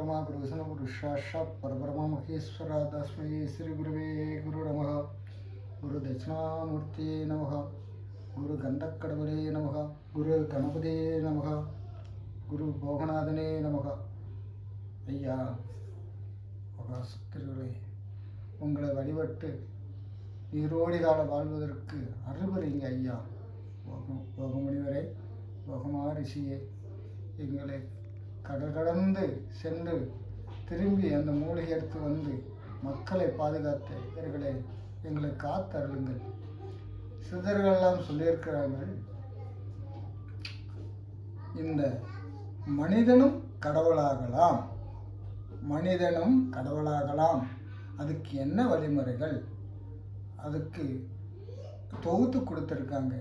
பரபிரமா குரு விஷ்ணு குரு பரபிரமா மகேஸ்வரா தஸ்மை ஸ்ரீ குருவே குரு நமக குரு தட்சிணாமூர்த்தியே நமக குரு கந்தக்கடவுளே நமக குரு கணபதியே நமக குரு போகநாதனே நமக ஐயா மகாசக்திகளே உங்களை வழிபட்டு நீரோடி கால வாழ்வதற்கு அருள் ஐயா. போகம் போகமுனிவரே போகமா ரிஷியே எங்களை கடல் கடந்து சென்று திரும்பி அந்த மூலிகை எடுத்து வந்து மக்களை பாதுகாத்த இவர்களை எங்களை காத்தருளுங்கள் சிதர்களெல்லாம் சொல்லியிருக்கிறார்கள் இந்த மனிதனும் கடவுளாகலாம் மனிதனும் கடவுளாகலாம். அதுக்கு என்ன வழிமுறைகள்? அதுக்கு தொகுத்து கொடுத்துருக்காங்க.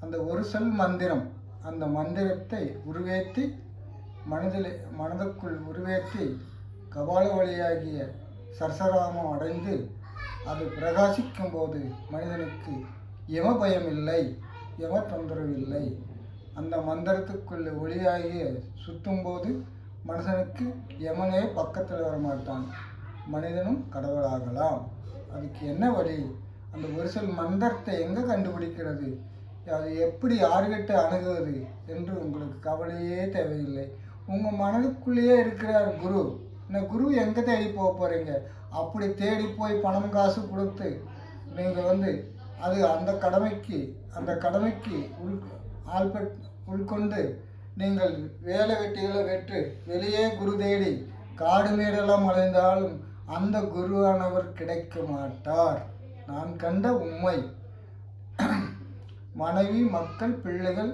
அந்த ஒரு சொல் மந்திரம் அந்த மந்திரத்தை உருவேற்றி மனதில் மனதுக்குள் உருவேற்றி கபால வழியாகிய சரசராமம் அடைந்து அது பிரகாசிக்கும் போது மனிதனுக்கு யம பயம் இல்லை யம தொந்தரவு இல்லை அந்த மந்திரத்துக்குள்ள ஒளியாகிய சுத்தும் போது மனுஷனுக்கு யமனே பக்கத்தில் வரமாட்டான். மனிதனும் கடவுளாகலாம். அதுக்கு என்ன வழி? அந்த ஒரு சில மந்திரத்தை எங்கே கண்டுபிடிக்கிறது? அது எப்படி யார்கிட்ட அணுகுவது என்று உங்களுக்கு கவலையே தேவையில்லை. உங்கள் மனதுக்குள்ளேயே இருக்கிறார் குரு. இந்த குரு எங்கே தேடி போக போகிறீங்க அப்படி தேடி போய் பணம் காசு கொடுத்து நீங்கள் வந்து அது அந்த கடமைக்கு அந்த கடமைக்கு உள் ஆள்பட் உள்கொண்டு நீங்கள் வேலை வெட்டிகளை வெற்று வெளியே குரு தேடி காடு மேடெல்லாம் அலைந்தாலும் அந்த குருவானவர் கிடைக்க மாட்டார் நான் கண்ட உண்மை மனைவி மக்கள் பிள்ளைகள்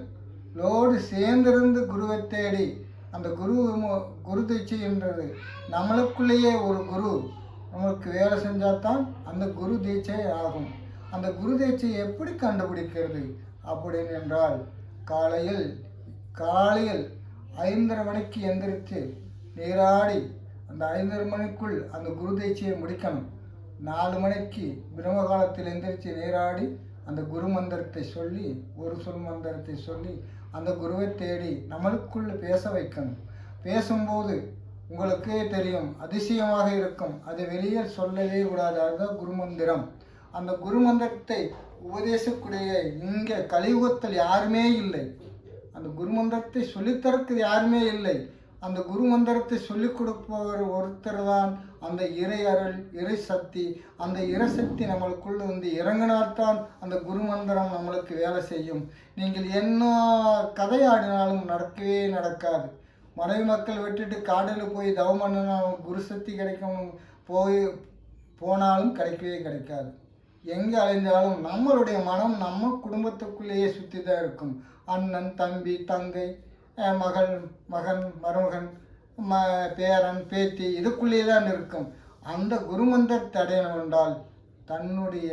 லோடு சேர்ந்திருந்து குருவை தேடி அந்த குரு குரு தீட்சை என்றது நம்மளுக்குள்ளேயே ஒரு குரு நமக்கு வேலை செஞ்சால் தான் அந்த குரு தீட்சை ஆகும். அந்த குரு தீட்சையை எப்படி கண்டுபிடிக்கிறது அப்படின்னு என்றால் காலையில் காலையில் ஐந்தரை மணிக்கு எந்திரிச்சு நீராடி அந்த ஐந்தரை மணிக்குள் அந்த குரு தீட்சையை முடிக்கணும். நாலு மணிக்கு பிரம்ம காலத்தில் எந்திரிச்சு நீராடி அந்த குரு மந்திரத்தை சொல்லி ஒரு சொல் மந்திரத்தை சொல்லி அந்த குருவை தேடி நம்மளுக்குள்ள பேச வைக்கணும் பேசும்போது உங்களுக்கே தெரியும் அதிசயமாக இருக்கும். அது வெளியே சொல்லவே கூடாது. அதுதான் குருமந்திரம். அந்த குருமந்திரத்தை உபதேசக்கூடிய இங்கே கலியுகத்தில் யாருமே இல்லை. அந்த குருமந்திரத்தை சொல்லித்தரக்கு யாருமே இல்லை. அந்த குரு மந்திரத்தை சொல்லிக் கொடுப்பவர் ஒருத்தர் தான் அந்த இறை அருள் இறை சக்தி. அந்த இறை சக்தி நம்மளுக்குள்ள வந்து இறங்கினால்தான் அந்த குரு மந்திரம் நம்மளுக்கு வேலை செய்யும். நீங்கள் என்ன கதையாடினாலும் நடக்கவே நடக்காது. மனைவி மக்கள் விட்டுட்டு காடில் போய் தவம் பண்ணினாலும் குரு சக்தி கிடைக்கும் போய் போனாலும் கிடைக்கவே கிடைக்காது. எங்கே அலைந்தாலும் நம்மளுடைய மனம் நம்ம குடும்பத்துக்குள்ளேயே சுற்றி தான் இருக்கும். அண்ணன் தம்பி தங்கை மகள் மகன் மருமகன் ம பேரன் பேத்தி இதுக்குள்ளேயே தான் இருக்கும். அந்த குருமந்திரத்தை அடையணும் என்றால் தன்னுடைய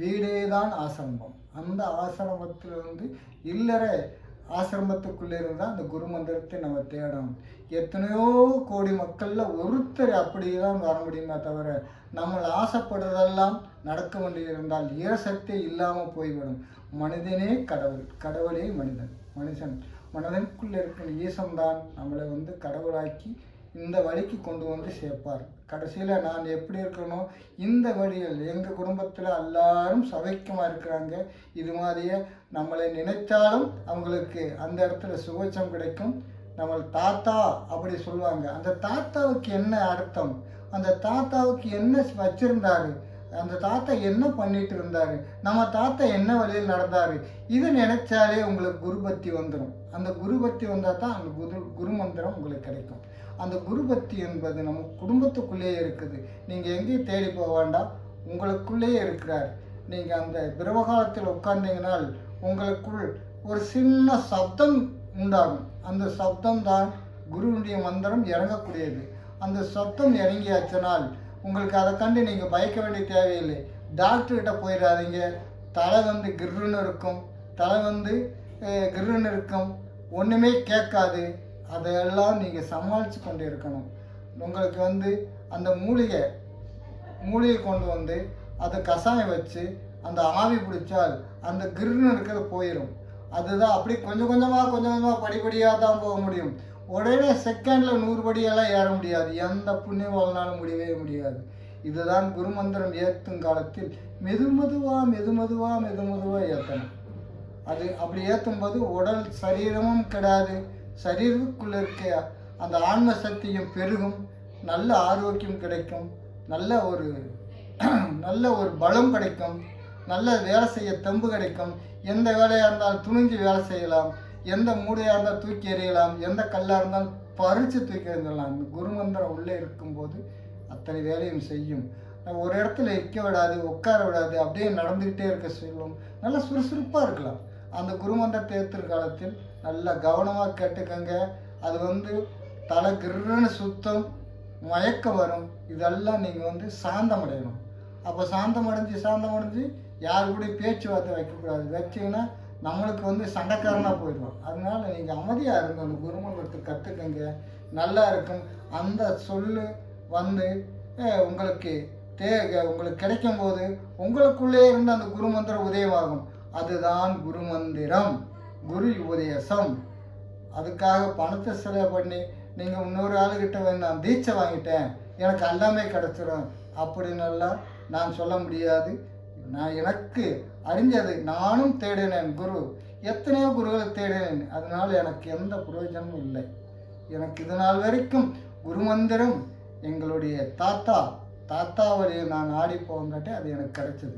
வீடே தான் ஆசிரமம். அந்த ஆசிரமத்திலிருந்து இல்லற ஆசிரமத்துக்குள்ளே இருந்தால் அந்த குரு மந்திரத்தை நம்ம தேடணும். எத்தனையோ கோடி மக்களில் ஒருத்தர் அப்படியே தான் வர முடியுமே தவிர நம்ம ஆசைப்படுறதெல்லாம் நடக்க வேண்டியிருந்தால் ஈரசக்தி இல்லாமல் போய்விடும். மனிதனே கடவுள் கடவுளே மனிதன் மனுஷன். மனதனுக்குள்ளே இருக்கிற ஈசம்தான் நம்மளை வந்து கடவுளாக்கி இந்த வழிக்கு கொண்டு வந்து சேர்ப்பார். கடைசியில் நான் எப்படி இருக்கணும் இந்த வழியில் எங்கள் குடும்பத்தில் எல்லாரும் சவைக்கமாக இருக்கிறாங்க இது மாதிரியே நம்மளை நினைத்தாலும் அவங்களுக்கு அந்த இடத்துல சுகச்சம் கிடைக்கும். நம்ம தாத்தா அப்படி சொல்லுவாங்க. அந்த தாத்தாவுக்கு என்ன அர்த்தம்? அந்த தாத்தாவுக்கு என்ன வச்சிருந்தாரு? அந்த தாத்தா என்ன பண்ணிட்டு இருந்தார்? நம்ம தாத்தா என்ன வழியில் நடந்தார்? இது நினைச்சாலே உங்களுக்கு குரு பக்தி வந்துடும் அந்த குரு பக்தி வந்தால் தான் அந்த குரு குரு மந்திரம் உங்களுக்கு கிடைக்கும். அந்த குரு பக்தி என்பது நம்ம குடும்பத்துக்குள்ளேயே இருக்குது. நீங்கள் எங்கேயும் தேடி போக வேண்டாம். உங்களுக்குள்ளேயே இருக்கிறார். நீங்கள் அந்த பிரவகாலத்தில் உட்கார்ந்தீங்கனால் உங்களுக்குள் ஒரு சின்ன சப்தம் உண்டாகும். அந்த சப்தம் தான் குருவினுடைய மந்திரம் இறங்கக்கூடியது. அந்த சப்தம் இறங்கியாச்சினால் உங்களுக்கு அதை கண்டு நீங்கள் பயக்க வேண்டிய தேவையில்லை. டாக்டர்கிட்ட போயிடாதீங்க. தலை வந்து கிர்ருன்னு இருக்கும். தலை வந்து அஹ், கிர்ருன்னு இருக்கும். ஒன்றுமே கேட்காது. அதையெல்லாம் நீங்கள் சமாளித்து கொண்டு இருக்கணும். உங்களுக்கு வந்து அந்த மூலிகை மூலிகை கொண்டு வந்து அதை கஷாயம் வச்சு அந்த ஆவி பிடிச்சால் அந்த கிருன்னு இருக்கிறது போயிடும் அதுதான் அப்படி கொஞ்சம் கொஞ்சமாக கொஞ்சம் கொஞ்சமாக படிப்படியாக தான் போக முடியும். உடனே செகண்டில் நூறு படியெல்லாம் ஏற முடியாது. எந்த புண்ணிய வாழ்நாளும் முடியவே முடியாது. இதுதான் குருமந்திரம் ஏற்றும் காலத்தில் மெது மெதுவா மெது மெதுவா மெது மெதுவா ஏற்றணும் அது அப்படி ஏற்றும்போது உடல் சரீரமும் கிடாது. சரீரத்துக்குள்ளே இருக்க அந்த ஆன்ம சக்தியும் பெருகும். நல்ல ஆரோக்கியம் கிடைக்கும். நல்ல ஒரு நல்ல ஒரு பலம் கிடைக்கும். நல்ல வேலை செய்ய தெம்பு கிடைக்கும். எந்த வேலையாக இருந்தாலும் துணிஞ்சு வேலை செய்யலாம். எந்த மூடையாக இருந்தால் தூக்கி எறியலாம் எந்த கல்லாக இருந்தாலும் பறித்து தூக்கி எறிஞ்சிடலாம். இந்த குருமந்திரம் உள்ளே இருக்கும்போது அத்தனை வேலையும் செய்யும். ஒரு இடத்துல நிற்க விடாது உட்கார விடாது அப்படியே நடந்துக்கிட்டே இருக்க சொல்லும். நல்லா சுறுசுறுப்பாக இருக்கலாம். அந்த குருமந்திரத்தை ஏற்றுற காலத்தில் நல்லா கவனமாக கேட்டுக்கங்க. அது வந்து தலை கிருன்னு சுத்தம் மயக்கம் வரும். இதெல்லாம் நீங்கள் வந்து சாந்தம் அடையணும் அப்போ சாந்தம் அடைஞ்சு சாந்தம் அடைஞ்சு யார் கூட பேச்சுவார்த்தை வைக்கக்கூடாது. வச்சிங்கன்னா நம்மளுக்கு வந்து சண்டைக்காரனாக போயிடும் அதனால நீங்கள் அமைதியாக இருங்க அந்த குருமந்திரத்தை கற்றுக்கங்க நல்லா இருக்கும். அந்த சொல்லு வந்து உங்களுக்கு தே உங்களுக்கு கிடைக்கும் போது உங்களுக்குள்ளே இருந்து அந்த குருமந்திரம் உதயமாகும். அதுதான் குருமந்திரம். குரு உபதேசம். அதுக்காக பணத்தை செலவு பண்ணி நீங்கள் இன்னொரு ஆளுகிட்ட வந்து நான் தீட்சை வாங்கிட்டேன். எனக்கு எல்லாமே கிடச்சிரும். அப்படின்னெல்லாம் நான் சொல்ல முடியாது. நான் எனக்கு அறிஞ்சது நானும் தேடினேன் குரு. எத்தனையோ குருகளை தேடினேன். அதனால் எனக்கு எந்த பிரயோஜனமும் இல்லை. எனக்கு இது நாள் வரைக்கும் குருமந்திரம் எங்களுடைய தாத்தா தாத்தா வழியை நான் ஆடி போங்காட்டி அது எனக்கு கிடைச்சது.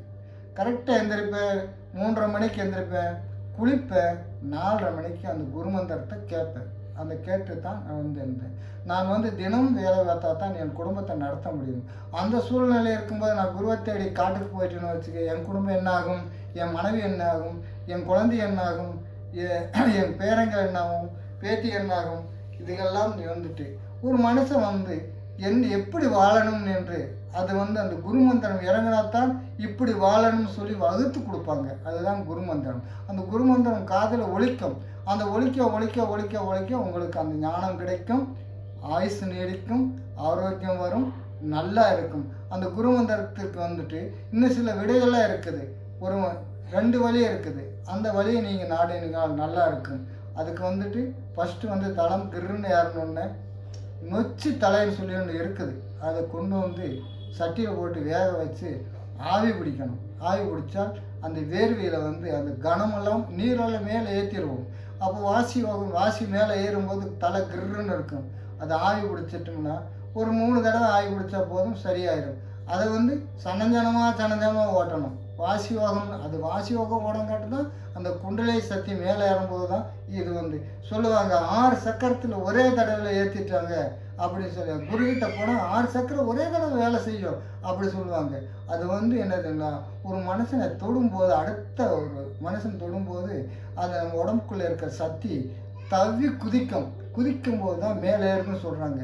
கரெக்டாக எந்திரிப்பேன் மூன்றரை மணிக்கு எந்திரிப்பேன் குளிப்பேன் நாலரை மணிக்கு அந்த குருமந்திரத்தை கேட்பேன். அந்த கேட்டு தான் நான் வந்து இருந்தேன். நான் வந்து தினமும் வேலை பார்த்தா தான் என் குடும்பத்தை நடத்த முடியும். அந்த சூழ்நிலை இருக்கும்போது நான் குருவை தேடி காட்டுக்கு போயிட்டேன்னு வச்சுக்க என் குடும்பம் என்ன ஆகும்? என் மனைவி என்ன ஆகும்? என் குழந்தை என்ன ஆகும்? என் பேரங்கள் என்னாகும் பேத்தி என்னாகும் இதுகெல்லாம் இதுகெல்லாம் வந்துட்டு ஒரு மனுஷன் வந்து என் எப்படி வாழணும் என்று அது வந்து அந்த குருமந்திரம் இறங்கினாத்தான் இப்படி வாழணும்னு சொல்லி வகுத்து கொடுப்பாங்க. அதுதான் குருமந்திரம். அந்த குருமந்திரம் காதில் ஒழிக்கும் அந்த ஒழிக்க ஒழிக்க ஒழிக்க ஒழிக்க உங்களுக்கு அந்த ஞானம் கிடைக்கும். ஆயுசு நீடிக்கும் ஆரோக்கியம் வரும் நல்லா இருக்கும். அந்த குருமந்திரத்துக்கு வந்துட்டு இன்னும் சில விடைகள்லாம் இருக்குது. ஒரு ரெண்டு வழி இருக்குது. அந்த வழியை நீங்கள் நாடினால் நல்லா இருக்கும். அதுக்கு வந்துட்டு ஃபஸ்ட்டு வந்து தளம் கிருன்னு ஏறணுன்னு நொச்சி தலைன்னு சொல்லி ஒன்று இருக்குது. அதை கொண்டு வந்து சட்டியில் போட்டு வேக வச்சு ஆவி பிடிக்கணும். ஆவி பிடிச்சால் அந்த வேர்வியில் வந்து அந்த கனமெல்லாம் நீரெல்லாம் மேலே ஏற்றிடுவோம் அப்போ வாசி வகும் வாசி மேலே ஏறும்போது தலை கிருன்னு இருக்கும். அது ஆவி பிடிச்சிட்டோம்னா ஒரு மூணு தடவை ஆவி பிடிச்சா போதும் சரியாயிடும் அதை வந்து சனஞ்சனமாக சனஞ்சனமாக ஓட்டணும். வாசி யோகம் அது வாசி யோகம் ஓடங்காட்டு தான் அந்த குண்டலை சக்தி மேலே ஏறும்போது தான் இது வந்து. சொல்லுவாங்க ஆறு சக்கரத்தில் ஒரே தடவையில் ஏற்றிட்டாங்க அப்படின்னு சொல்லி குருகிட்ட போனால் ஆறு சக்கரம் ஒரே தடவை வேலை செய்யும் அப்படி சொல்லுவாங்க. அது வந்து என்னதுன்னா ஒரு மனுஷனை தொடும்போது அடுத்த ஒரு மனுஷன் தொடும்போது அந்த நம்ம உடம்புக்குள்ளே இருக்க சக்தி தவி குதிக்கும். குதிக்கும் போது தான் மேலே ஏறுன்னு சொல்கிறாங்க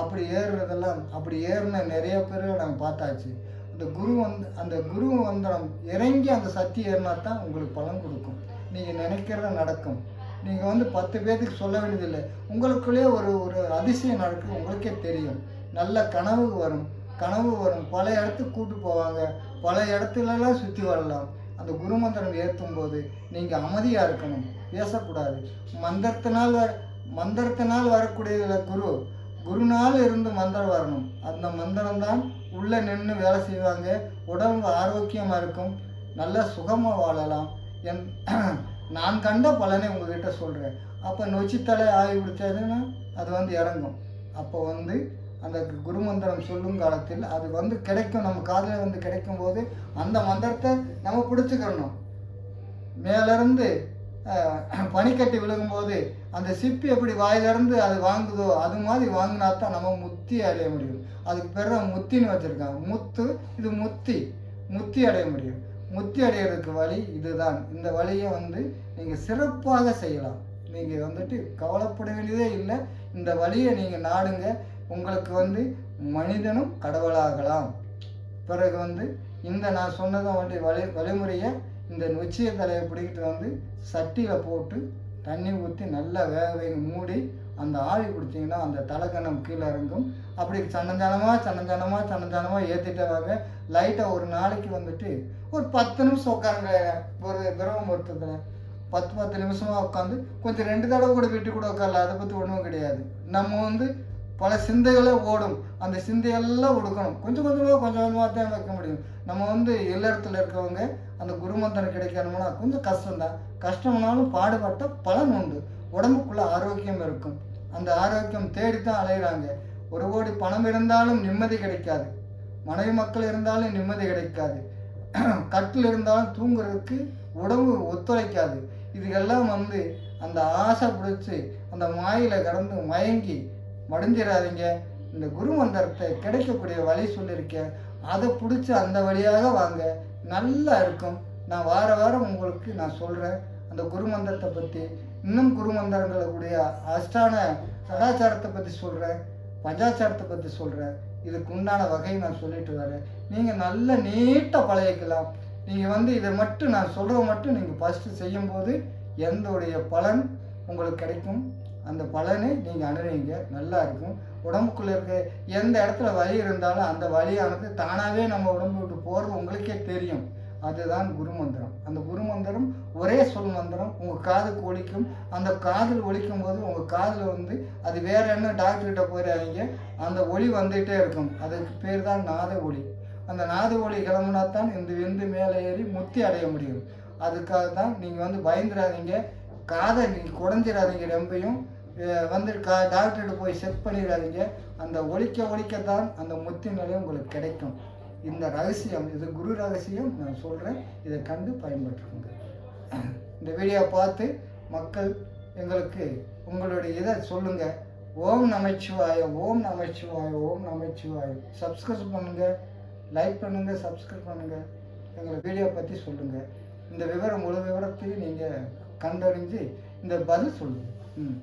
அப்படி ஏறுறதெல்லாம் அப்படி ஏறின நிறைய பேர் நாங்கள் பார்த்தாச்சு. அந்த குரு வந்து அந்த குரு வந்து இறங்கி அந்த சக்தி ஏறினா தான் உங்களுக்கு பலன் கொடுக்கும். நீங்கள் நினைக்கிறத நடக்கும். நீங்கள் வந்து பத்து பேர்த்துக்கு சொல்ல வேண்டியதில்லை. உங்களுக்குள்ளே ஒரு ஒரு அதிசயம் நடக்கும் உங்களுக்கே தெரியும். நல்ல கனவு வரும். கனவு வரும். பல இடத்துக்கு கூட்டு போவாங்க. பல இடத்துலலாம் சுற்றி வரலாம். அந்த குருமந்திரம் ஏற்றும் போது நீங்கள் அமைதியாக இருக்கணும். பேசக்கூடாது. மந்திரத்தினால் வர மந்திரத்தினால் வரக்கூடிய குரு குருநாள் இருந்து மந்திரம் வரணும். அந்த மந்திரம் தான் உள்ளே நின்று வேலை செய்வாங்க. உடம்பு ஆரோக்கியமாக இருக்கும். நல்ல சுகமாக வாழலாம். என் நான் கண்ட பலனை உங்ககிட்ட சொல்கிறேன் அப்போ நொச்சித்தலை ஆகி பிடிச்சதுன்னா அது வந்து இறங்கும். அப்போ வந்து அந்த குருமந்திரம் சொல்லும் காலத்தில் அது வந்து கிடைக்கும். நம்ம காதில் வந்து கிடைக்கும் போது அந்த மந்திரத்தை நம்ம பிடிச்சிக்கிறணும் மேலேருந்து பனிக்கட்டி விழுகும்போது அந்த சிப்பி எப்படி வாயிலிருந்து அது வாங்குதோ அது மாதிரி வாங்கினா தான் நம்ம முத்தி அடைய முடியும். அதுக்கு பேர் முத்தின்னு வச்சுருக்காங்க. முத்து இது முத்தி. முத்தி அடைய முடியும். முத்தி அடையிறதுக்கு வழி இதுதான். இந்த வழியை வந்து நீங்கள் சிறப்பாக செய்யலாம். நீங்கள் வந்துட்டு கவலைப்பட வேண்டியதே இல்லை. இந்த வழியை நீங்கள் நாடுங்க. உங்களுக்கு வந்து மனிதனும் கடவுளாகலாம். பிறகு வந்து இந்த நான் சொன்னதை வந்து வழி வழிமுறையை இந்த நொச்சிய தலையை பிடிக்கிட்டு வந்து சட்டியில் போட்டு தண்ணி ஊற்றி நல்லா வேக வேக மூடி அந்த ஆவி பிடிச்சிங்கன்னா அந்த தலைக்கணம் கீழே இறங்கும். அப்படி சன்னஞ்சானமாக சன்னஞ்சானமாக சன்னஞ்சானமாக ஏற்றிட்டே வாங்க லைட்டாக ஒரு நாளைக்கு வந்துட்டு ஒரு பத்து நிமிஷம் உட்காருங்க. ஒரு பிரம்ம முகூர்த்தத்தில் பத்து பத்து நிமிஷமாக உட்காந்து கொஞ்சம் ரெண்டு தடவை கூட வீட்டு கூட உட்காரல. அதை பற்றி ஒன்றும் கிடையாது. நம்ம வந்து பல சிந்தைகளே ஓடும். அந்த சிந்தையெல்லாம் ஒடுக்கணும். கொஞ்சம் கொஞ்சமாக கொஞ்சம் கொஞ்சமாக தான் வைக்க முடியும். நம்ம வந்து இல்லறத்தில் இருக்கவங்க அந்த குருமந்திரம் கிடைக்கணும்னா கொஞ்சம் கஷ்டம்தான். கஷ்டம்னாலும் பாடுபட்ட பலன் உண்டு. உடம்புக்குள்ள ஆரோக்கியம் இருக்கும். அந்த ஆரோக்கியம் தேடி தான் அலைகிறாங்க ஒரு கோடி பணம் இருந்தாலும் நிம்மதி கிடைக்காது. மனைவி மக்கள் இருந்தாலும் நிம்மதி கிடைக்காது. கட்டில் இருந்தாலும் தூங்குறதுக்கு உடம்பு ஒத்துழைக்காது. இதுக்கெல்லாம் வந்து அந்த ஆசை பிடிச்சி அந்த மாயில கடந்து மயங்கி மடிஞ்சிடாதீங்க இந்த குரு மந்திரத்தை கிடைக்கக்கூடிய வழி சொல்லியிருக்கேன் அதை பிடிச்சி அந்த வழியாக வாங்க. நல்லா இருக்கும். நான் வார வாரம் உங்களுக்கு நான் சொல்கிறேன் அந்த குரு மந்திரத்தை பற்றி இன்னும் குரு மந்திரங்களுடைய அஷ்டான சதாச்சாரத்தை பற்றி சொல்கிறேன் பஞ்சாச்சாரத்தை பற்றி சொல்கிறேன் இதுக்கு உண்டான வகையை நான் சொல்லிட்டு வரேன். நீங்கள் நல்ல நீட்டாக பழகிக்கலாம். நீங்கள் வந்து இதை மட்டும் நான் சொல்கிறத மட்டும் நீங்கள் ஃபஸ்ட்டு செய்யும்போது எந்தோடைய பலன் உங்களுக்கு கிடைக்கும். அந்த பலனை நீங்கள் அணுவீங்க நல்லா இருக்கும். உடம்புக்குள்ளே இருக்க எந்த இடத்துல வலி இருந்தாலும் அந்த வலியானது தானாகவே நம்ம உடம்பு விட்டு போகிறது உங்களுக்கே தெரியும். அதுதான் குரு மந்திரம் அந்த குரு மந்திரம் ஒரே சொல் மந்திரம். உங்கள் காதுக்கு ஒலிக்கும். அந்த காதில் ஒழிக்கும் போது உங்கள் காதில் வந்து அது வேற என்ன டாக்டர்கிட்ட போயிடாதீங்க அந்த ஒளி வந்துகிட்டே இருக்கும். அதுக்கு பேர் தான் நாத ஒளி அந்த நாத ஒளி கிளம்புனா தான் இந்த விந்து மேலே ஏறி முத்தி அடைய முடியும். அதுக்காக தான் நீங்கள் வந்து பயந்துடாதீங்க காதை நீங்கள் குடஞ்சிடாதீங்க ரொம்பையும். வந்து கா டாக்டர்கிட்ட போய் செக் பண்ணிடாதீங்க அந்த ஒழிக்க ஒழிக்கத்தான் அந்த முத்தி நிலை உங்களுக்கு கிடைக்கும். இந்த ரகசியம் இது குரு ரகசியம் நான் சொல்கிறேன் இதை கண்டு பயன்பட்டுருங்க இந்த வீடியோ பார்த்து மக்கள் எங்களுக்கு உங்களுடைய இதை சொல்லுங்கள் ஓம் நமச்சிவாய ஓம் நமச்சிவாய ஓம் நமச்சிவாய. சப்ஸ்கிரைப் பண்ணுங்கள் லைக் பண்ணுங்கள் சப்ஸ்கிரைப் பண்ணுங்கள் எங்களை வீடியோ பற்றி சொல்லுங்கள் இந்த விவரம் முழு விவரத்தையும் நீங்கள் கண்டறிஞ்சு இந்த பதில் சொல்லுங்கள் ம்.